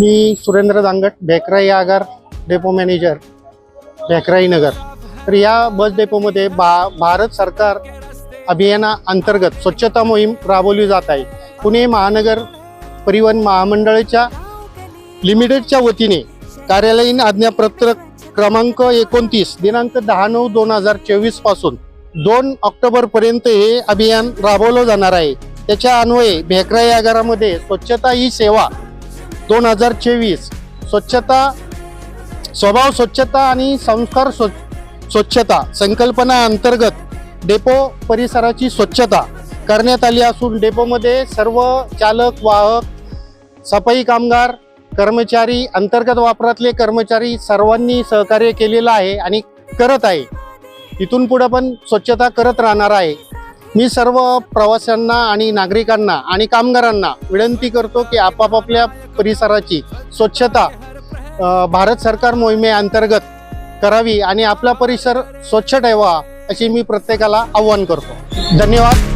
मी सुरेंद्र दांगट भेकराई आगार depot manager भेकराई नगर. तर या बस डेपोमध्ये बा भारत सरकार अभियाना अंतर्गत स्वच्छता मोहीम राबवली जात आहे. पुणे महानगर परिवहन महामंडळाच्या लिमिटेडच्या वतीने कार्यालयीन आज्ञापत्र क्रमांक एकोणतीस दिनांक दहा नऊ दोन हजार चोवीसपासून दोन ऑक्टोबरपर्यंत हे अभियान राबवलं जाणार आहे. त्याच्या अन्वये भेकराई आगारामध्ये स्वच्छता ही सेवा दोन हजार चोवीस. स्वच्छता स्वभाव स्वच्छता आणि संस्कार स्व स्वच्छता संकल्पना अंतर्गत डेपो परिसराची स्वच्छता करण्यात आली असून डेपोमध्ये सर्व चालक वाहक सफाई कामगार कर्मचारी अंतर्गत वापरातले कर्मचारी सर्वांनी सहकार्य केलेलं आहे आणि करत आहे. इथून पुढं पण स्वच्छता करत राहणार आहे. मी सर्व प्रवाशांना आणि नागरिकांना आणि कामगारांना विनंती करतो की आपापल्या परिसराची स्वच्छता भारत सरकार मोहिमेअंतर्गत करावी आणि आपला परिसर स्वच्छ ठेवा अशी मी प्रत्येकाला आव्हान करतो. धन्यवाद.